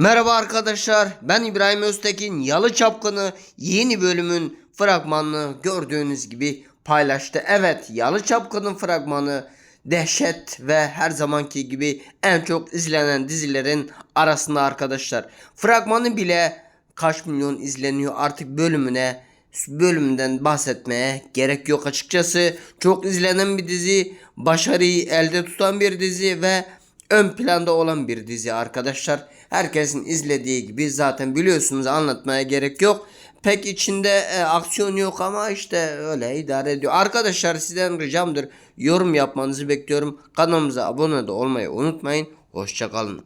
Merhaba arkadaşlar ben İbrahim Öztekin Yalı Çapkını yeni bölümün fragmanını gördüğünüz gibi paylaştı. Evet Yalı Çapkının fragmanı dehşet ve her zamanki gibi en çok izlenen dizilerin arasında arkadaşlar. Fragmanı bile kaç milyon izleniyor artık bölümüne bölümünden bahsetmeye gerek yok açıkçası. Çok izlenen bir dizi, başarıyı elde tutan bir dizi ve ön planda olan bir dizi arkadaşlar. Herkesin izlediği gibi zaten biliyorsunuz anlatmaya gerek yok. Pek içinde e, aksiyon yok ama işte öyle idare ediyor. Arkadaşlar sizden ricamdır yorum yapmanızı bekliyorum. Kanalımıza abone de olmayı unutmayın. Hoşçakalın.